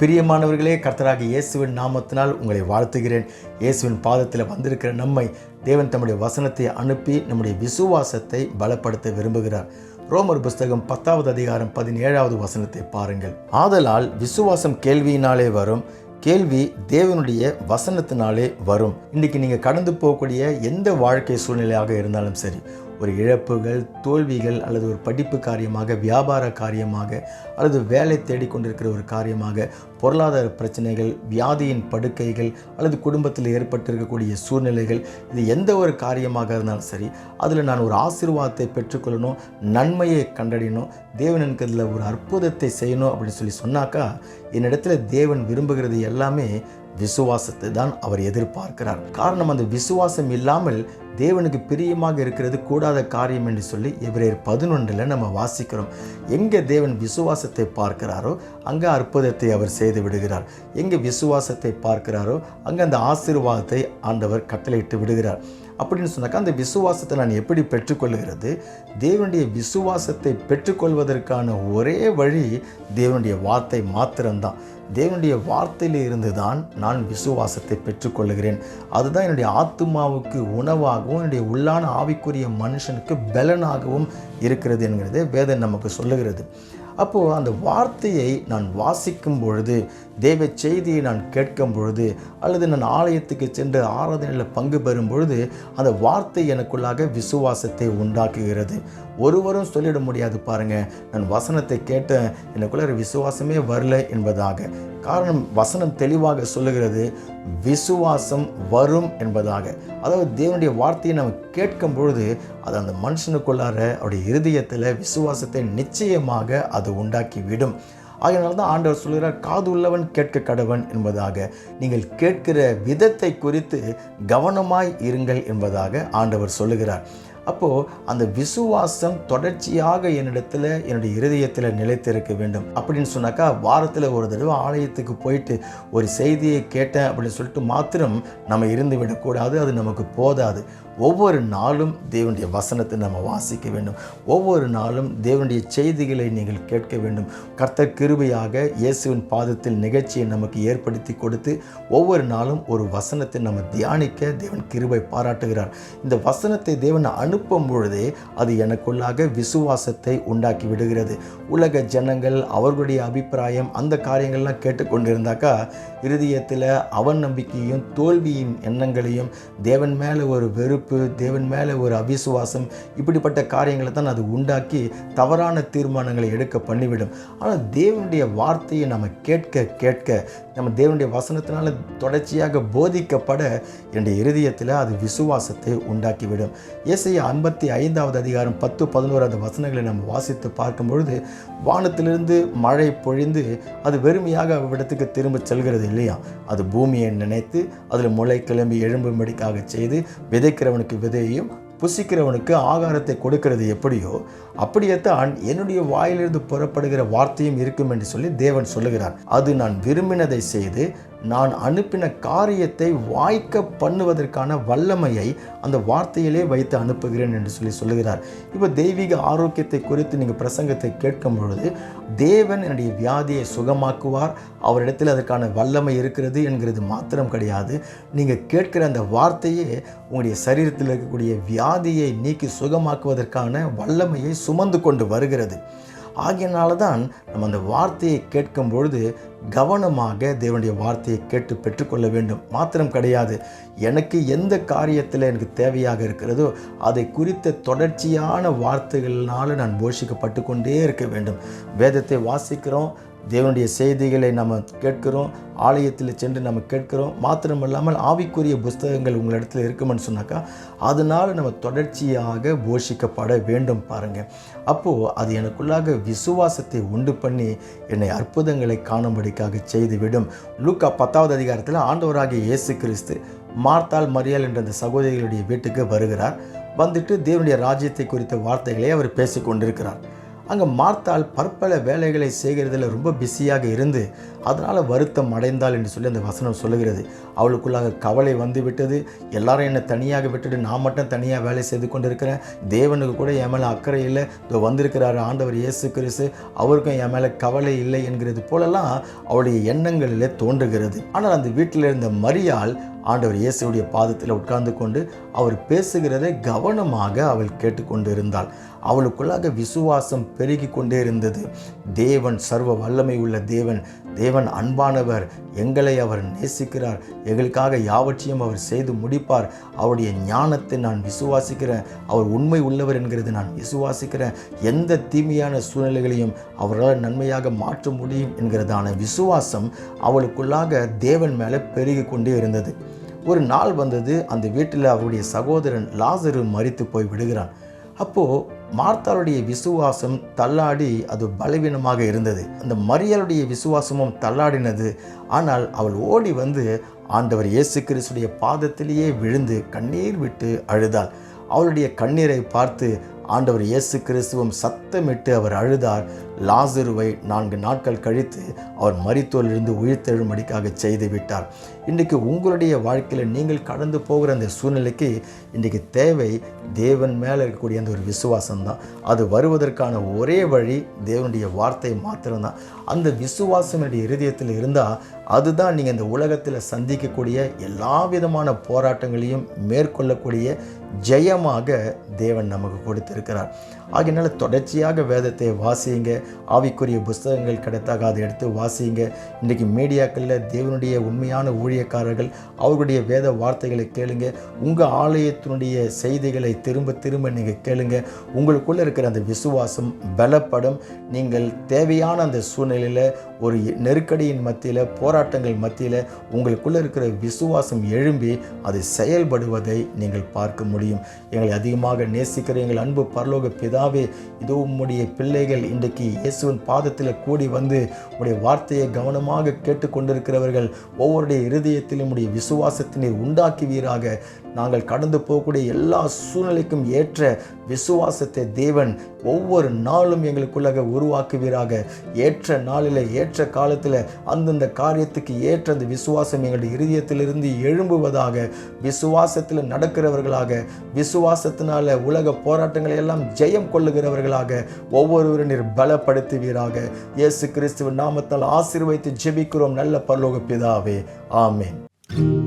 பிரியமானவர்களே கர்த்தராக இயேசுவின் நாமத்தினால் உங்களை வாழ்த்துகிறேன். இயேசுவின் பாதத்தில் வந்திருக்கிற நம்மை தேவன் தம்முடைய வசனத்தை அனுப்பி நம்முடைய விசுவாசத்தை பலப்படுத்த விரும்புகிறார். ரோமர் புஸ்தகம் பத்தாவது அதிகாரம் பதினேழாவது வசனத்தை பாருங்கள். ஆதலால் விசுவாசம் கேள்வியினாலே வரும் கேள்வி தேவனுடைய வசனத்தினாலே வரும். இன்னைக்கு நீங்கள் கடந்து போகக்கூடிய எந்த வாழ்க்கை சூழ்நிலையாக இருந்தாலும் சரி ஒரு இழப்புகள் தோல்விகள் அல்லது ஒரு படிப்பு காரியமாக வியாபார காரியமாக அல்லது வேலை தேடிக்கொண்டிருக்கிற ஒரு காரியமாக பொருளாதார பிரச்சனைகள் வியாதியின் படுக்கைகள் அல்லது குடும்பத்தில் ஏற்பட்டிருக்கக்கூடிய சூழ்நிலைகள் இது எந்த ஒரு காரியமாக இருந்தாலும் சரி அதில் நான் ஒரு ஆசீர்வாதத்தை பெற்றுக்கொள்ளணும் நன்மையை கண்டறியணும் தேவன் எனக்கு அதில் ஒரு அற்புதத்தை செய்யணும் அப்படின்னு சொல்லி சொன்னாக்கா என்னிடத்தில் தேவன் விரும்புகிறது எல்லாமே விசுவாசத்தை தான் அவர் எதிர்பார்க்கிறார். காரணம் அந்த விசுவாசம் இல்லாமல் தேவனுக்கு பிரியமாக இருக்கிறது கூடாத காரியம் என்று சொல்லி எபிரேயர் பதினொன்றில் நம்ம வாசிக்கிறோம். எங்கே தேவன் விசுவாசத்தை பார்க்கிறாரோ அங்கே அற்புதத்தை அவர் செய்து விடுகிறார். எங்கே விசுவாசத்தை பார்க்கிறாரோ அங்கே அந்த ஆசீர்வாதத்தை ஆண்டவர் கட்டளையிட்டு விடுகிறார். அப்படின்னு சொன்னாக்கா அந்த விசுவாசத்தை நான் எப்படி பெற்றுக்கொள்கிறது? தேவனுடைய விசுவாசத்தை பெற்றுக்கொள்வதற்கான ஒரே வழி தேவனுடைய வார்த்தை மாத்திரம்தான். தேவனுடைய வார்த்தையில் இருந்து தான் நான் விசுவாசத்தை பெற்றுக்கொள்கிறேன் அதுதான் என்னுடைய ஆத்மாவுக்கு உணவாகவும் என்னுடைய உள்ளான ஆவிக்குரிய மனுஷனுக்கு பலனாகவும் இருக்கிறது என்கிறதே வேதம் நமக்கு சொல்லுகிறது. அப்போது அந்த வார்த்தையை நான் வாசிக்கும் பொழுது தேவ செய்தியை நான் கேட்கும் பொழுது அல்லது நான் ஆலயத்துக்கு சென்று ஆராதனையில் பங்கு பெறும் பொழுது அந்த வார்த்தை எனக்குள்ளாக விசுவாசத்தை உண்டாக்குகிறது. ஒருவரும் சொல்லிட முடியாது பாருங்க. நான் வசனத்தை கேட்டேன் எனக்குள்ள விசுவாசமே வரல என்பதாக. காரணம் வசனம் தெளிவாக சொல்லுகிறது விசுவாசம் வரும் என்பதாக. அதாவது தேவனுடைய வார்த்தையை நம்ம கேட்கும் பொழுது அது அந்த மனுஷனுக்குள்ளார அவருடைய இருதயத்தில் விசுவாசத்தை நிச்சயமாக அது உண்டாக்கி விடும் ஆகையினால தான் ஆண்டவர் சொல்கிறார் காது உள்ளவன் கேட்க கடவன் என்பதாக. நீங்கள் கேட்கிற விதத்தை குறித்து கவனமாய் இருங்கள் என்பதாக ஆண்டவர் சொல்லுகிறார். அப்போது அந்த விசுவாசம் தொடர்ச்சியாக என்னிடத்தில் என்னுடைய இருதயத்தில் நிலைத்திருக்க வேண்டும் அப்படின்னு சொன்னாக்கா வாரத்தில் ஒரு தடவை ஆலயத்துக்கு போயிட்டு ஒரு செய்தியை கேட்டேன் அப்படின்னு சொல்லிட்டு மாத்திரம் நம்ம இருந்து விடக்கூடாது அது நமக்கு போதாது. ஒவ்வொரு நாளும் தேவனுடைய வசனத்தை நம்ம வாசிக்க வேண்டும். ஒவ்வொரு நாளும் தேவனுடைய செய்திகளை நீங்கள் கேட்க வேண்டும். கர்த்தர் கிருபையாக இயேசுவின் பாதத்தில் நிகழ்ச்சியை நமக்கு ஏற்படுத்தி கொடுத்து ஒவ்வொரு நாளும் ஒரு வசனத்தை நம்ம தியானிக்க தேவன் கிருபை பாராட்டுகிறார். இந்த வசனத்தை தேவன் அனுப்பும் பொழுதே அது எனக்குள்ளாக விசுவாசத்தை உண்டாக்கி விடுகிறது. உலக ஜனங்கள் அவர்களுடைய அபிப்பிராயம் அந்த காரியங்கள்லாம் கேட்டுக்கொண்டிருந்தாக்கா இருதயத்தில் அவன் நம்பிக்கையும் தோல்வியின் எண்ணங்களையும் தேவன் மேலே ஒரு வெறுப்பு தேவன் மேலே ஒரு அவிசுவாசம் இப்படிப்பட்ட காரியங்களை தான் அது உண்டாக்கி தவறான தீர்மானங்களை எடுக்க பண்ணிவிடும். ஆனால் தேவனுடைய வார்த்தையை நம்ம கேட்க கேட்க நம்ம தேவனுடைய வசனத்தினால தொடர்ச்சியாக போதிக்கப்பட என்னுடைய இருதயத்தில் அது விசுவாசத்தை உண்டாக்கிவிடும். இயேசைய ஐம்பத்தி ஐந்தாவது அதிகாரம் பத்து பதினோராவது வசனங்களை நம்ம வாசித்து பார்க்கும் பொழுது வானத்திலிருந்து மழை பொழிந்து அது வெறுமையாக அவ்விடத்துக்கு திரும்ப செல்கிறது இல்லையா? அது பூமியை நினைத்து அதில் முளை கிளம்பி எழும்பும்படிக்காக செய்து விதைக்கிறவனுக்கு விதையையும் புசிக்கிறவனுக்கு ஆகாரத்தை கொடுக்கிறது எப்படியோ அப்படியேத்தான் என்னுடைய வாயிலிருந்து புறப்படுகிற வார்த்தையும் இருக்கும் என்று சொல்லி தேவன் சொல்லுகிறார். அது நான் விரும்பினதை செய்து நான் அனுப்பின காரியத்தை வாய்க்க பண்ணுவதற்கான வல்லமையை அந்த வார்த்தையிலே வைத்து அனுப்புகிறேன் என்று சொல்லி சொல்லுகிறார். இப்போ தெய்வீக ஆரோக்கியத்தை குறித்து நீங்கள் பிரசங்கத்தை கேட்கும் பொழுது தேவன் என்னுடைய வியாதியை சுகமாக்குவார் அவரிடத்தில் அதற்கான வல்லமை இருக்கிறது என்கிறது மாத்திரம் கிடையாது. நீங்கள் கேட்கிற அந்த வார்த்தையே உங்களுடைய சரீரத்தில் இருக்கக்கூடிய வியாதியை நீக்கி சுகமாக்குவதற்கான வல்லமையை சுமந்து கொண்டு வருகிறது. ஆகியனால தான் நம்ம அந்த வார்த்தையை கேட்கும் பொழுது கவனமாக தேவனுடைய வார்த்தையை கேட்டு பெற்றுக்கொள்ள வேண்டும். மாத்திரம் கிடையாது. எனக்கு எந்த காரியத்தில் எனக்கு தேவையாக இருக்கிறதோ அதை குறித்த தொடர்ச்சியான வார்த்தைகளால் நான் போஷிக்கப்பட்டு கொண்டே இருக்க வேண்டும். வேதத்தை வாசிக்கிறோம் தேவனுடைய செய்திகளை நம்ம கேட்கிறோம் ஆலயத்தில் சென்று நம்ம கேட்கிறோம். மாத்திரமில்லாமல் ஆவிக்குரிய புஸ்தகங்கள் உங்களிடத்தில் இருக்குமென்னு சொன்னாக்கா அதனால் நம்ம தொடர்ச்சியாக போஷிக்கப்பட வேண்டும் பாருங்கள் அப்போது அது எனக்குள்ளாக விசுவாசத்தை உண்டு பண்ணி என்னை அற்புதங்களை காணும்படிக்காக செய்துவிடும். லூக்கா பத்தாவது அதிகாரத்தில் ஆண்டவராகிய இயேசு கிறிஸ்து மார்த்தால் மரியாள் என்ற அந்த சகோதரிகளுடைய வீட்டுக்கு வருகிறார். வந்துட்டு தேவனுடைய ராஜ்யத்தை குறித்த வார்த்தைகளை அவர் பேசிக்கொண்டிருக்கிறார். அங்கே மார்த்தால் பற்பல வேலைகளை செய்கிறதுல ரொம்ப பிஸியாக இருந்து அதனால் வருத்தம் அடைந்தாள் என்று சொல்லி அந்த வசனம் சொல்லுகிறது. அவளுக்குள்ளாக கவலை வந்து விட்டது. எல்லாரும் என்னை தனியாக விட்டுட்டு நான் மட்டும் தனியாக வேலை செய்து கொண்டிருக்கிறேன். தேவனுக்கு கூட என் மேலே அக்கறை இல்லை. இதோ வந்திருக்கிறார் ஆண்டவர் இயேசு கிறிஸ்து. அவருக்கும் என் மேலே கவலை இல்லை என்கிறது போலலாம் அவளுடைய எண்ணங்களிலே தோன்றுகிறது. ஆனால் அந்த வீட்டில் இருந்த மரியாள் ஆண்டவர் இயேசுடைய பாதத்தில் உட்கார்ந்து கொண்டு அவர் பேசுகிறதை கவனமாக அவள் கேட்டுக்கொண்டு இருந்தாள் அவளுக்குள்ளாக விசுவாசம் பெருகி கொண்டே இருந்தது. தேவன் சர்வ வல்லமை உள்ள தேவன் தேவன் அன்பானவர் எங்களை அவர் நேசிக்கிறார். எங்களுக்காக யாவற்றையும் அவர் செய்து முடிப்பார். அவருடைய ஞானத்தை நான் விசுவாசிக்கிறேன். அவர் உண்மை உள்ளவர் என்கிறது நான் விசுவாசிக்கிறேன். எந்த தீமையான சூழ்நிலைகளையும் அவரால் நன்மையாக மாற்ற முடியும் என்கிறதான விசுவாசம் அவளுக்குள்ளாக தேவன் மேலே பெருகி கொண்டே இருந்தது. ஒரு நாள் வந்தது. அந்த வீட்டில் அவருடைய சகோதரன் லாசரு மறித்து போய் விடுகிறான். அப்போது மார்த்தாளுடைய விசுவாசம் தள்ளாடி அது பலவீனமாக இருந்தது. அந்த மரியாளுடைய விசுவாசமும் தள்ளாடினது. ஆனால் அவள் ஓடி வந்து ஆண்டவர் இயேசு கிறிஸ்துடைய பாதத்திலேயே விழுந்து கண்ணீர் விட்டு அழுதாள். அவளுடைய கண்ணீரை பார்த்து ஆண்டவர் இயேசு கிறிஸ்துவும் சத்தமிட்டு அவர் அழுதார். லாசருவை நான்கு நாட்கள் கழித்து அவர் மரித்தோலிருந்து உயிர்த்தெழும்படிக்காக செய்து விட்டார் இன்றைக்கு உங்களுடைய வாழ்க்கையில் நீங்கள் கடந்து போகிற அந்த சூழ்நிலைக்கு இன்றைக்கு தேவை தேவன் மேலே இருக்கக்கூடிய அந்த ஒரு விசுவாசம்தான். அது வருவதற்கான ஒரே வழி தேவனுடைய வார்த்தை மாத்திரம்தான். அந்த விசுவாசம் என்னுடைய இருதயத்தில் இருந்தால் அதுதான் நீங்கள் இந்த உலகத்தில் சந்திக்கக்கூடிய எல்லா விதமான போராட்டங்களையும் மேற்கொள்ளக்கூடிய ஜெயமாக தேவன் நமக்கு கொடுத்திருக்கிறார். ஆகினால தொடர்ச்சியாக வேதத்தை வாசியுங்க ஆவிக்குரிய புஸ்தகங்கள் கிடைத்தாக அதை எடுத்து வாசியுங்க. இன்றைக்கி மீடியாக்களில் தேவனுடைய உண்மையான ஊழியக்காரர்கள் அவர்களுடைய வேத வார்த்தைகளை கேளுங்க. உங்கள் ஆலயத்தினுடைய செய்திகளை திரும்ப திரும்ப நீங்கள் கேளுங்க. உங்களுக்குள்ளே இருக்கிற அந்த விசுவாசம் பலப்படும். நீங்கள் தேவையான அந்த சூழ்நிலையில் ஒரு நெருக்கடியின் மத்தியில் போராட்டங்கள் மத்தியில் உங்களுக்குள்ளே இருக்கிற விசுவாசம் எழும்பி அது செயல்படுவதை நீங்கள் பார்க்க முடியும். எங்களை அதிகமாக நேசிக்கிற எங்கள் அன்பு பரலோக பிதாவே இதோ உம்முடைய பிள்ளைகள் இன்றைக்கு இயேசுவின் பாதத்தில் கூடி வந்து உடைய வார்த்தையை கவனமாக கேட்டுக்கொண்டிருக்கிறவர்கள் ஒவ்வொருடைய இருதயத்திலும் உடைய விசுவாசத்தினை உண்டாக்குவீராக. நாங்கள் கடந்து போகக்கூடிய எல்லா சூழ்நிலைக்கும் ஏற்ற விசுவாசத்தை தேவன் ஒவ்வொரு நாளும் எங்களுக்குள்ளாக உருவாக்குவீராக. ஏற்ற நாளில் ஏற்ற காலத்தில் அந்தந்த காரியத்துக்கு ஏற்ற அந்த விசுவாசம் எங்களுடைய இருதயத்திலிருந்து எழும்புவதாக விசுவாசத்தில் நடக்கிறவர்களாக விசுவாசத்தினால உலக போராட்டங்களை எல்லாம் ஜெயம் கொள்ளுகிறவர்களாக ஒவ்வொருவரும் நீர் பலப்படுத்துவீராக. இயேசு கிறிஸ்துவின் நாமத்தால் ஆசீர்வைத்து ஜெபிக்கிறோம். நல்ல பரலோக பிதாவே. ஆமேன்.